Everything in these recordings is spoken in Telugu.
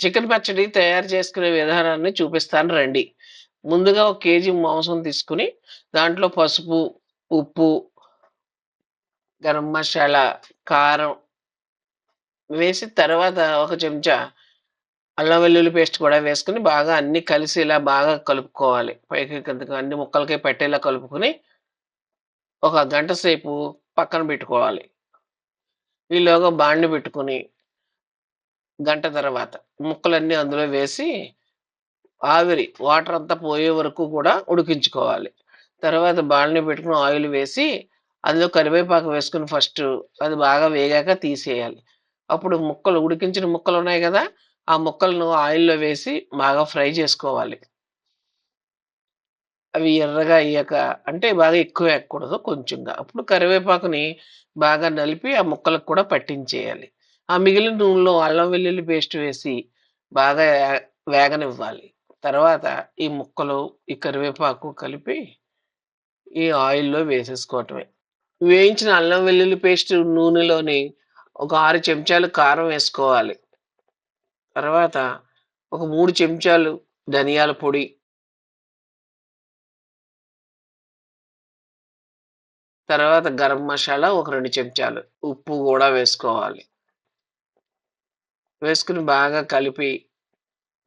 చికెన్ పచ్చడి తయారు చేసుకునే విధానాన్ని చూపిస్తాను రండి. ముందుగా ఒక కేజీ మాంసం తీసుకొని, దాంట్లో పసుపు, ఉప్పు, గరం మసాలా, కారం వేసి తర్వాత ఒక చెంచా అల్లం వెల్లుల్లి పేస్ట్ కూడా వేసుకొని బాగా అన్నీ కలిసేలా బాగా కలుపుకోవాలి. పైకి కిందకి అన్ని ముక్కలకి పెట్టేలా కలుపుకొని ఒక గంట సేపు పక్కన పెట్టుకోవాలి. ఈలోగా బాండి పెట్టుకొని గంట తర్వాత ముక్కలన్నీ అందులో వేసి ఆవిరి వాటర్ అంతా పోయే వరకు కూడా ఉడికించుకోవాలి. తర్వాత బాండీ పెట్టుకుని ఆయిల్ వేసి అందులో కరివేపాకు వేసుకుని ఫస్ట్ అది బాగా వేగాక తీసేయాలి. అప్పుడు ముక్కలు ఉడికించిన ముక్కలు ఉన్నాయి కదా! ఆ ముక్కలను ఆయిల్‌లో వేసి బాగా ఫ్రై చేసుకోవాలి. అవి ఎర్రగా అయ్యాక అంటే బాగా ఎక్కువ వేయకూడదు కొంచెంగా. అప్పుడు కరివేపాకుని బాగా నలిపి ఆ ముక్కలకు కూడా పట్టించేయాలి. ఆ మిగిలిన నూనెలో అల్లం వెల్లుల్లి పేస్ట్ వేసి బాగా యా వేగనివ్వాలి. తర్వాత ఈ ముక్కలు, ఈ కరివేపాకు కలిపి ఈ ఆయిల్‌లో వేసేసుకోవటమే. వేయించిన అల్లం వెల్లుల్లి పేస్ట్ నూనెలోని ఒక 6 చెంచాలు కారం వేసుకోవాలి. తర్వాత ఒక 3 చెంచాలు ధనియాల పొడి తర్వాత గరం మసాలా ఒక 2 చెంచాలు. ఉప్పు గూడా వేసుకోవాలి. వేసుకొని బాగా కలిపి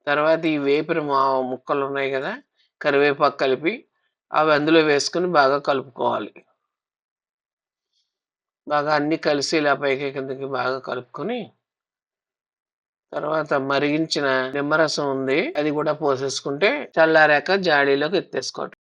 తర్వాత ఈ వేపిన మా ముక్కలున్నాయి కదా కరివేపాకు కలిపి అవి అందులో వేసుకొని బాగా కలుపుకోవాలి. బాగా అన్నీ ఇలా పైకి కిందకి బాగా కలుపుకొని తర్వాత మరిగించిన నిమ్మరసం ఉంది. అది కూడా పోసేసుకుంటే చల్లారాక జాడీలోకి ఎత్తేసుకోవటం.